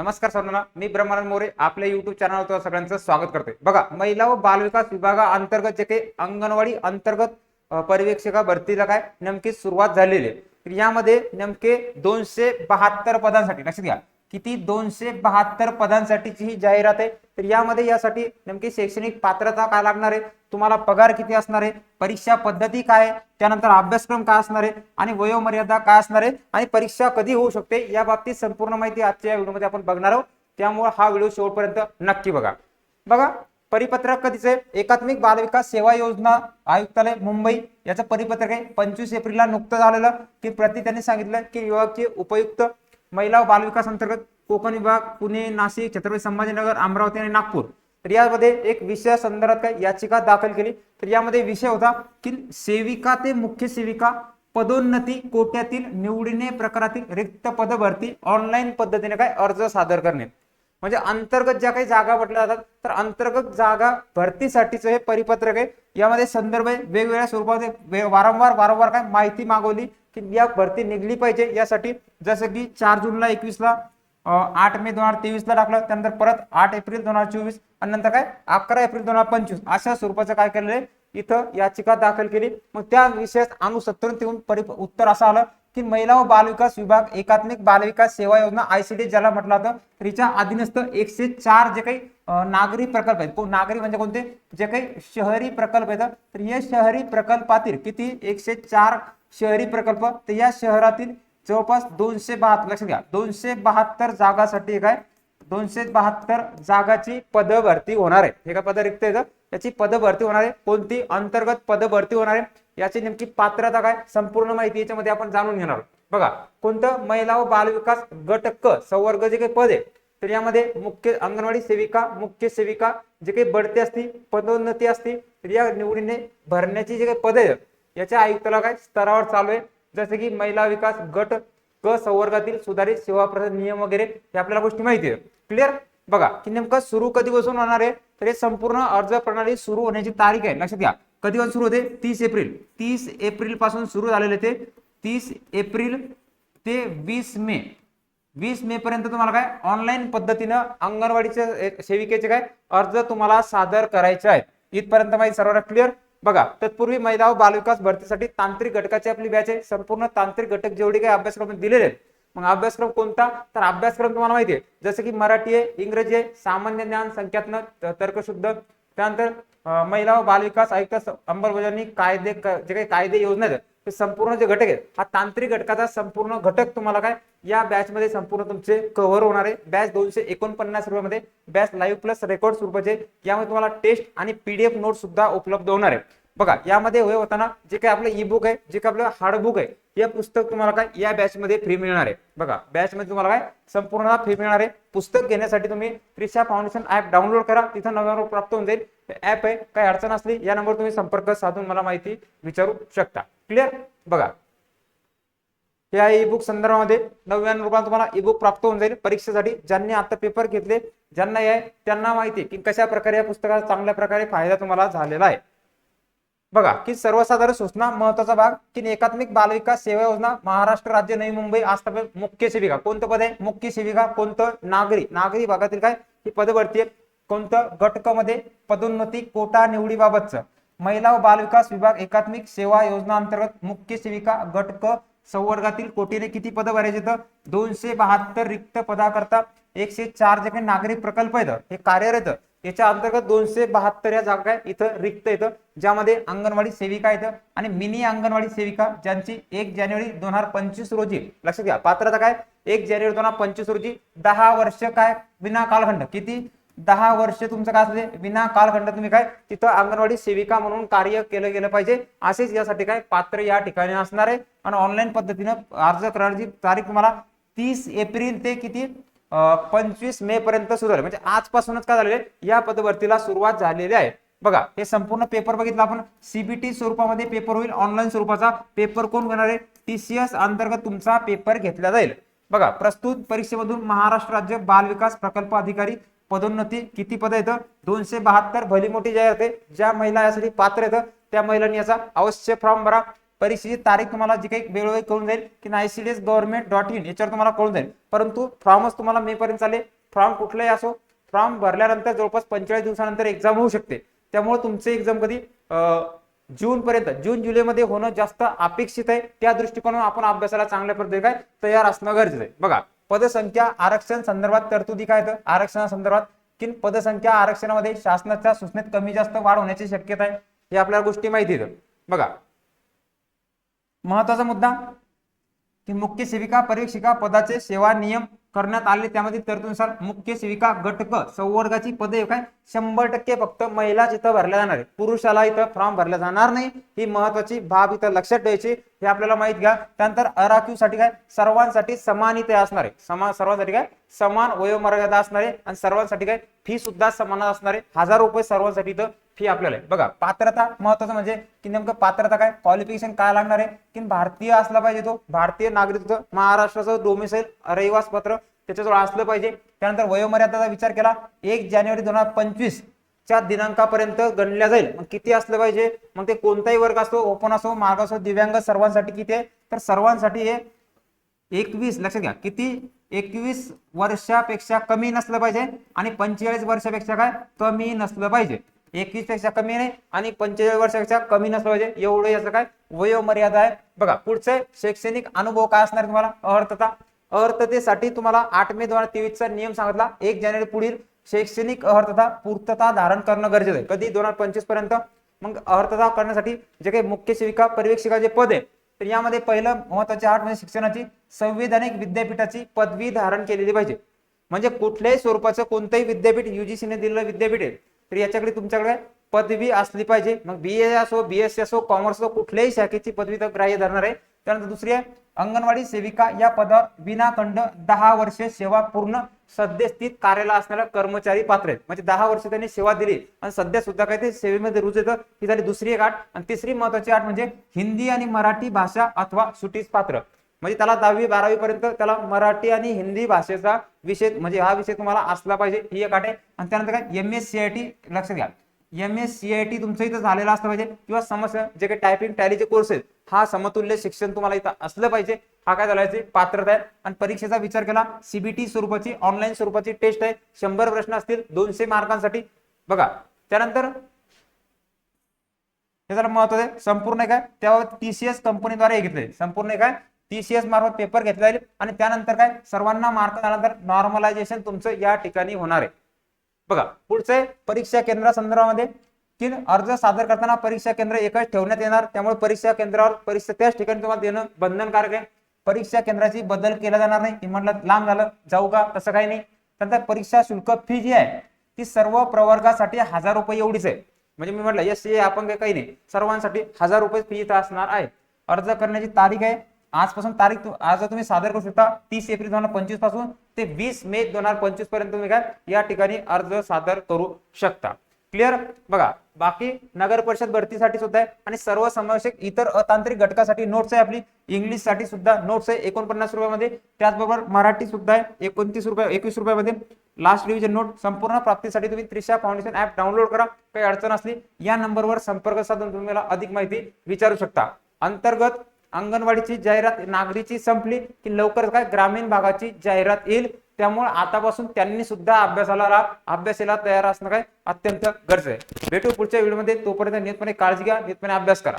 नमस्कार सर्वांना मी ब्रह्मानंद मोरे आपल्या युट्यूब चॅनलवर सगळ्यांचं स्वागत करते बघा महिला व बालविकास विभागाअंतर्गत जे काही अंगणवाडी अंतर्गत अ, पर्यवेक्षिका भरतीला काय नेमकी सुरुवात झालेली आहे. यामध्ये नेमके दोनशे बहात्तर पदांसाठी लक्षात घ्या. किती दोनशे बहात्तर पदांसाठीची ही जाहिरात आहे. तर यामध्ये यासाठी नेमकी शैक्षणिक पात्रता काय लागणार आहे? तुम्हाला पगार किती असणार आहे? परीक्षा पद्धती काय आहे? त्यानंतर अभ्यासक्रम काय असणार आहे? आणि वयोमर्यादा काय असणार आहे? आणि परीक्षा कधी होऊ शकते? या बाबतीत संपूर्ण माहिती आजच्या व्हिडिओमध्ये आपण बघणार आहोत. त्यामुळे हा व्हिडिओ शेवटपर्यंत नक्की बघा. बघा परिपत्रक कधीच आहे? एकात्मिक बालविकास सेवा योजना आयुक्तालय मुंबई. याचं परिपत्रक आहे पंचवीस एप्रिलला नुकतं झालेलं की प्रति त्यांनी सांगितलं की विभागचे उपयुक्त महिला व बालविकास अंतर्गत कोकण विभाग पुणे नाशिक छत्रपती संभाजीनगर अमरावती आणि नागपूर. तर यामध्ये एक विषया संदर्भात काय याचिका दाखल केली. तर यामध्ये विषय होता की सेविका ते मुख्य सेविका पदोन्नती कोट्यातील निवडीने प्रकारातील रिक्त पद भरती ऑनलाईन पद्धतीने काय अर्ज सादर करणे. म्हणजे अंतर्गत ज्या काही जागा म्हटल्या जातात तर अंतर्गत जागा भरतीसाठीचं हे परिपत्रक आहे. यामध्ये संदर्भ वेगवेगळ्या स्वरूपामध्ये वारंवार वारंवार काय माहिती मागवली की या भरती निघली पाहिजे. यासाठी जसं की चार जूनला एकवीसला आठ मे दोन हजार तेवीसला टाकलं त्यानंतर परत आठ एप्रिल दोन हजार चोवीस आणि नंतर काय? अकरा एप्रिल दोन हजार पंचवीस. अशा स्वरूपाचं काय केलेलं आहे? इथं याचिका दाखल केली. मग त्या विषयात अनुसत्तरून तिथून परि उत्तर असं आलं. की महिला व बालविकास विभाग एकात्मिक बालविकास सेवा योजना आयसीडी ज्याला म्हटलं जातं. तर हिच्या अधीनस्थ एकशे चार जे काही नागरी प्रकल्प आहेत. नागरी म्हणजे कोणते? जे काही शहरी प्रकल्प आहेत. तर या शहरी प्रकल्पातील किती? एकशे चार शहरी प्रकल्प. तर या शहरातील जवळपास दोनशे बहात्तर लक्षात घ्या दोनशे बहात्तर जागासाठी काय दोनशे बहात्तर जागाची पदभरती होणार आहे. हे काय पद रिक्त त्याची याची होणार आहे. कोणती? अंतर्गत पदभरती होणार आहे. याची नेमकी पात्रता काय? संपूर्ण माहिती याच्यामध्ये आपण जाणून घेणार बघा कोणतं महिला व बालविकास गट क संवर्ग जे काही पद आहे तर यामध्ये मुख्य अंगणवाडी सेविका मुख्य सेविका जे काही बढती असती पदोन्नती असती तर या निवडीने भरण्याची जे काही पदे आहेत याच्या आयुक्ताला काय स्तरावर चालू आहे. जसे की महिला विकास गट क संवर्गातील सुधारित सेवा प्रसाद नियम वगैरे हे आपल्याला गोष्टी माहिती आहे क्लिअर बघा की नेमकं सुरू कधीपासून होणार आहे? तर हे संपूर्ण अर्ज प्रणाली सुरू होण्याची तारीख आहे. लक्षात घ्या. कधीपासून सुरू होते? तीस एप्रिल. तीस एप्रिलपासून सुरू झालेले ते तीस एप्रिल ते वीस मे. वीस मे पर्यंत तुम्हाला काय? ऑनलाईन पद्धतीनं अंगणवाडीच्या सेविकेचे काय? अर्ज तुम्हाला सादर करायचे आहेत. इथपर्यंत माहिती सर्वांना क्लिअर बघा तत्पूर्वी महिला व बालविकास भरतीसाठी तांत्रिक घटकाची आपली बॅच आहे. संपूर्ण तांत्रिक घटक जेवढे काही अभ्यासक्रम दिलेले आहेत. मग अभ्यासक्रम कोणता? तर अभ्यासक्रम तुम्हाला माहिती आहे. जसं की मराठी आहे इंग्रजी आहे सामान्य ज्ञान संख्यात्मक तर्कशुद्ध त्यानंतर महिला व बालविकास आयुक्त अंमलबजावणी कायदे क- जे काही कायदे योजना आहेत ते संपूर्ण जे घटक आहेत हा तांत्रिक घटकाचा संपूर्ण घटक तुम्हाला काय या बॅच मध्ये संपूर्ण तुमचे कव्हर होणार आहे. बॅच दोनशे एकोणपन्नास रुपयामध्ये बॅच लाईव्ह प्लस रेकॉर्ड स्वरूपाचे यामध्ये तुम्हाला टेस्ट आणि पीडीएफ नोट सुद्धा उपलब्ध होणार आहे. बघा यामध्ये होय होताना जे काही आपलं ई बुक आहे जे काही आपलं हार्ड बुक आहे हे पुस्तक तुम्हाला काय या बॅच मध्ये फ्री मिळणार आहे. बघा बॅच मध्ये तुम्हाला काय संपूर्ण फ्री मिळणार आहे. पुस्तक घेण्यासाठी तुम्ही त्रिशा फाउंडेशन ऍप डाउनलोड करा तिथं नव्यावर प्राप्त होऊन जाईल. ऍप आहे काही अडचण असली या नंबर तुम्ही संपर्क साधून मला माहिती विचारू शकता. क्लिअर बघा. या ई बुक संदर्भामध्ये नव्याण्णव रुपयाला तुम्हाला ई बुक प्राप्त होऊन जाईल. परीक्षेसाठी ज्यांनी आता पेपर घेतले ज्यांना आहे त्यांना माहिती की कशा प्रकारे या पुस्तकाचा चांगल्या प्रकारे फायदा तुम्हाला झालेला आहे. बघा की सर्वसाधारण सूचना महत्त्वाचा भाग की एकात्मिक बालविकास सेवा योजना महाराष्ट्र राज्य नवी मुंबई आस्थापित मुख्य सेविका. कोणतं पद आहे? मुख्य सेविका कोणतं? नागरी. नागरी भागातील काय? ही पद भरती कोणतं? गटकमध्ये पदोन्नती कोटा निवडीबाबतचं. महिला व बालविकास विभाग एकात्मिक सेवा योजना अंतर्गत मुख्य सेविका गटक संवर्गातील कोटीने किती पद भरायचे तर दोनशे बहात्तर रिक्त पदाकरता एकशे चार जे काही नागरिक प्रकल्प आहेत. हे कार्यरत त्याच्या याच्या अंतर्गत दोनशे बहात्तर या जागा आहेत. इथं रिक्त येतं ज्यामध्ये अंगणवाडी सेविका येतं आणि मिनी अंगणवाडी सेविका ज्यांची एक जानेवारी दोन हजार पंचवीस रोजी लक्षात घ्या पात्रता काय? एक जानेवारी दोन हजार पंचवीस रोजी दहा वर्ष काय? विना कालखंड. किती? दहा वर्ष तुमचं काय असते विना कालखंड तुम्ही काय? तिथं अंगणवाडी सेविका म्हणून कार्य केलं गेलं पाहिजे. असेच यासाठी काय? पात्र या ठिकाणी असणार आहे. आणि ऑनलाईन पद्धतीनं अर्ज करण्याची तारीख तुम्हाला तीस एप्रिल ते किती? पंचवीस मे पर्यंत सुरू झाले. म्हणजे आजपासूनच काय झालेले या पदभरतीला सुरुवात झालेली आहे. बघा हे संपूर्ण पेपर बघितलं आपण. सीबीटी स्वरूपामध्ये पेपर होईल. ऑनलाईन स्वरूपाचा पेपर कोण घेणार आहे? टीसीएस अंतर्गत तुमचा पेपर घेतला जाईल. बघा प्रस्तुत परीक्षेमधून महाराष्ट्र राज्य बाल विकास प्रकल्प अधिकारी पदोन्नती किती पद येतं दोनशे बहात्तर भली मोठी जाहीर होते ज्या महिला यासाठी पात्र येतं त्या महिलांनी याचा अवश्य फॉर्म भरा. परीक्षेची तारीख तुम्हाला जी काही वेळोवेळी कळून जाईल की नाही C D S government dot in याच्यावर तुम्हाला कळून जाईल. परंतु फॉर्मच तुम्हाला मे पर्यंत चालेल. फॉर्म कुठलाही असो फॉर्म भरल्यानंतर जवळपास पंचेचाळीस दिवसानंतर एक्झाम होऊ शकते. त्यामुळे तुमचे एक्झाम कधी जून पर्यंत जून जुलैमध्ये होणं जास्त अपेक्षित आहे. त्या दृष्टिकोनातून आपण अभ्यासाला चांगल्या पद्धतीने काय तयार असणं गरजेचं आहे. बघा पदसंख्या आरक्षण संदर्भात तरतुदी काय तर आरक्षणासंदर्भात की पदसंख्या आरक्षणामध्ये शासनाच्या सूचनेत कमी जास्त वाढ होण्याची शक्यता आहे. हे आपल्याला गोष्टी माहिती आहेत. बघा महत्त्वाचा मुद्दा. की मुख्य सेविका परीक्षिका पदाचे सेवा नियम करण्यात आले. त्यामध्ये तरतुदीनुसार मुख्य सेविका घटक संवर्गाची पदे काय? शंभर टक्के फक्त महिलाच इथं भरल्या जाणार आहे पुरुषाला इथं फॉर्म भरला जाणार नाही. ही महत्वाची बाब इथं लक्षात ठेवायची. हे आपल्याला माहीत घ्या. त्यानंतर अराखीवसाठी काय? सर्वांसाठी समान इथे असणार आहे. समान सर्वांसाठी काय? समान वयोमर्यादा असणार आहे आणि सर्वांसाठी काय? फी सुद्धा समान असणार आहे हजार रुपये सर्वांसाठी इथं फी आपल्याला आहे. बघा पात्रता महत्वाचं म्हणजे की नेमकं पात्रता काय? क्वालिफिकेशन काय लागणार आहे? की भारतीय असला पाहिजे तो भारतीय नागरिक महाराष्ट्राचं डोमिसाईल रहिवास पत्र त्याच्याजवळ असलं पाहिजे. त्यानंतर वयोमर्यादाचा विचार केला. एक जानेवारी दोन हजार पंचवीस च्या दिनांकापर्यंत गणल्या जाईल. मग किती असलं पाहिजे? मग ते कोणताही वर्ग असतो ओपन असो मार्ग असो दिव्यांग सर्वांसाठी किती आहे? तर सर्वांसाठी हे एकवीस. लक्षात घ्या. किती? एकवीस वर्षापेक्षा कमी नसलं पाहिजे आणि पंचेचाळीस वर्षापेक्षा काय? कमी नसलं पाहिजे. एकवीसपेक्षा कमी नाही आणि पंचेचाळीस वर्षापेक्षा कमी नसलं पाहिजे. एवढं याचं काय? वयोमर्यादा आहे. बघा पुढचे शैक्षणिक अनुभव काय असणार तुम्हाला? अर्थता. अर्थतेसाठी तुम्हाला आठ मे दोन हजार तेवीसचा नियम सांगितला. एक जानेवारी पुढील शैक्षणिक अर्थता पूर्तता धारण करणं गरजेचं आहे. कधी? दोन हजार पंचवीसपर्यंत. मग अर्थता करण्यासाठी जे काही मुख्य सेविका पर्यवेक्षिका जे पद आहे तर यामध्ये पहिलं महत्त्वाचे आठ म्हणजे शिक्षणाची संविधानिक विद्यापीठाची पदवी धारण केलेली पाहिजे. म्हणजे कुठल्याही स्वरूपाचं कोणतंही विद्यापीठ युजीसीने दिलेलं विद्यापीठ आहे तर याच्याकडे तुमच्याकडे पदवी असली पाहिजे. मग बी ए असो बीएससी असो कॉमर्स असो कुठल्याही शाखेची पदवी तर ग्राह्य धरणार आहे. त्यानंतर दुसरी आहे अंगणवाडी सेविका या पदावर विनाखंड दहा वर्षे सेवा पूर्ण सद्यस्थित कार्याला असणारा कर्मचारी पात्र आहेत. म्हणजे दहा वर्ष त्यांनी सेवा दिली आणि सध्या सुद्धा काय ते सेवेमध्ये रुजू येतं ही झाली दुसरी एक आठ. आणि तिसरी महत्वाची आठ म्हणजे हिंदी आणि मराठी भाषा अथवा सुटीस पात्र. म्हणजे त्याला दहावी बारावी पर्यंत त्याला मराठी आणि हिंदी भाषेचा विषय म्हणजे हा विषय तुम्हाला असला पाहिजे. ही एक आठ आहे. आणि त्यानंतर काय M S C I T लक्षात घ्या. M S C I T तुमचं इथं झालेलं असलं पाहिजे. किंवा समस्या जे काही टायपिंग टॅलीचे कोर्स आहेत हा समतुल्य शिक्षण तुम्हाला इथं असलं पाहिजे. हा काय झाला पात्रता आहे. आणि परीक्षेचा विचार केला. सीबीटी स्वरूपाची ऑनलाईन स्वरूपाची टेस्ट आहे. शंभर प्रश्न असतील दोनशे मार्कांसाठी. बघा त्यानंतर हे जरा महत्वाचं आहे. संपूर्ण काय? त्यावर टीसीएस कंपनीद्वारे घेतले संपूर्ण काय? टीसीएस मार्फत पेपर घेतले जाईल. आणि त्यानंतर काय? सर्वांना मार्क झाल्यानंतर नॉर्मलायझेशन तुमचं या ठिकाणी होणार आहे. बघा पुढचे परीक्षा केंद्रासंदर्भामध्ये तीन अर्ज सादर करताना परीक्षा केंद्र एकच ठेवण्यात येणार. त्यामुळे परीक्षा केंद्रावर परीक्षा त्याच ठिकाणी तुम्हाला देणं बंधनकारक आहे. परीक्षा केंद्राची बदल केला जाणार नाही. म्हटलं लांब झालं जाऊ का? तसं काही नाही. त्यानंतर परीक्षा शुल्क फी जी आहे ती सर्व प्रवर्गासाठी हजार रुपये एवढीच आहे. म्हणजे मी म्हटलं एस सी आपण काही काही नाही. सर्वांसाठी हजार रुपये फी इथं असणार आहे. अर्ज करण्याची तारीख आहे. आजपासून तारीख आज तुम्ही सादर करू शकता. तीस एप्रिल दोन हजार पंचवीसपासून ते वीस मे दोन हजार पंचवीसपर्यंत तुम्ही काय या ठिकाणी अर्ज सादर करू शकता. क्लिअर? बघा बाकी नगर परिषद भरतीसाठी सुद्धा आहे आणि सर्व समावेशक इतर अतांत्रिक घटकासाठी नोट्स आहे आपली. इंग्लिशसाठी सुद्धा नोट्स आहे. एकोणपन्नास रुपयामध्ये. त्याचबरोबर मराठी सुद्धा आहे. एकोणतीस रुपये एकवीस रुपयामध्ये. लास्ट डिव्हिजन नोट संपूर्ण प्राप्तीसाठी तुम्ही त्रिशा फाउंडेशन ऍप डाउनलोड करा. काही अडचण असली या नंबरवर संपर्क साधून तुम्ही मला अधिक माहिती विचारू शकता. अंतर्गत अंगणवाडीची जाहिरात नागरीची संपली की लवकरच काय ग्रामीण भागाची जाहिरात येईल. त्यामुळे आतापासून त्यांनी सुद्धा अभ्यासाला अभ्यासाला तयार असणं काय अत्यंत गरज आहे. भेटू पुढच्या व्हिडिओमध्ये. तोपर्यंत नियमितपणे काळजी घ्या नियमितपणे अभ्यास करा.